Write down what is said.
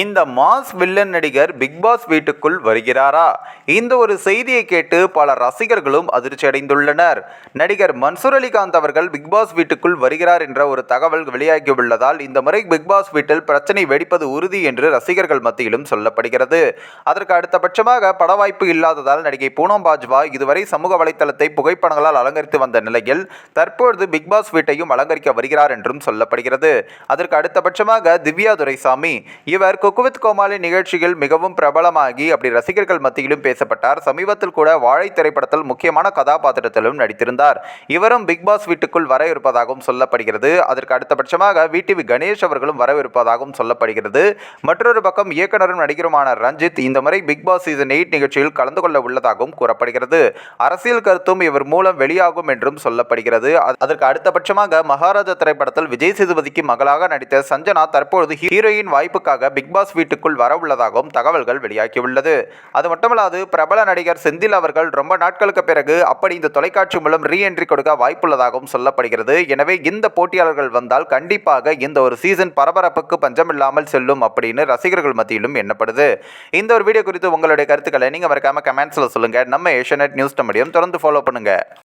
இந்த mass villain நடிகர் Bigg Boss வீட்டுக்குள் வருகிறாரா? இந்த ஒரு செய்தியை கேட்டு பல ரசிகர்களும் அதிர்ச்சி அடைந்துள்ளனர். நடிகர் மன்சூர் அலிகாந்த் அவர்கள் பிக்பாஸ் வீட்டுக்குள் வருகிறார் என்ற ஒரு தகவல் வெளியாகியுள்ளதால் இந்த முறை பிக்பாஸ் வீட்டில் பிரச்சனை வெடிப்பது உறுதி என்று ரசிகர்கள் மத்தியிலும் சொல்லப்படுகிறது. அதற்கு அடுத்தபட்சமாக பட வாய்ப்பு இல்லாததால் நடிகை பூனம் பாஜ்வா இதுவரை சமூக வலைத்தளத்தை புகைப்படங்களால் அலங்கரித்து வந்த நிலையில் தற்பொழுது பிக்பாஸ் வீட்டையும் அலங்கரிக்க வருகிறார் என்றும் சொல்லப்படுகிறது. அதற்கு அடுத்தபட்சமாக திவ்யா துரைசாமி இவர் குக்குவித் கோமாளி நிகழ்ச்சியில் மிகவும் பிரபலமாகி அப்படி ரசிகர்கள் மத்தியிலும் பேசப்பட்டார். சமீபத்தில் கூட வாழை திரைப்படத்தில் முக்கியமான கதாபாத்திரத்திலும் நடித்திருந்தார். இவரும் பிக் பாஸ் வீட்டுக்குள் வர இருப்பதாகவும் சொல்லப்படுகிறது. அதற்கு அடுத்தபட்சமாக விடிவி கணேஷ் அவர்களும் வரவிருப்பதாகவும் சொல்லப்படுகிறது. மற்றொரு பக்கம் இயக்குனரும் நடிகருமான ரஞ்சித் இந்த முறை பிக் பாஸ் சீசன் எயிட் நிகழ்ச்சியில் கலந்து கொள்ள உள்ளதாகவும் கூறப்படுகிறது. அரசியல் கருத்தும் இவர் மூலம் வெளியாகும் என்றும் சொல்லப்படுகிறது. அதற்கு அடுத்தபட்சமாக மகாராஜா திரைப்படத்தில் விஜய் சேதுபதிக்கு மகளாக நடித்த சஞ்சனா தற்பொழுது ஹீரோயின் வாய்ப்புக்காக பிக் பாஸ் வீட்டுக்குள் வரவுள்ளதாகவும் தகவல்கள் வெளியாகியுள்ளது. அது மட்டுமல்லாது பிரபல நடிகர் செந்தில் அவர்கள் ரொம்ப நாட்களுக்கு பிறகு அப்படி இந்த தொலைக்காட்சி மூலம் ரீஎன்ட்ரி கொடுக்க வாய்ப்புள்ளதாகவும் சொல்லப்படுகிறது. எனவே இந்த போட்டியாளர்கள் வந்தால் கண்டிப்பாக இந்த ஒரு சீசன் பரபரப்புக்கு பஞ்சமில்லாமல் செல்லும் அப்படின்னு ரசிகர்கள் மத்தியிலும் எண்ணப்படுது. இந்த ஒரு வீடியோ குறித்து உங்களுடைய கருத்துக்களை நீங்கள் மறக்காமல் கமெண்ட்ஸில் சொல்லுங்கள் நம்ம ஏஷியநெட் நியூஸ் முடியும் தொடர்ந்து ஃபாலோ பண்ணுங்கள்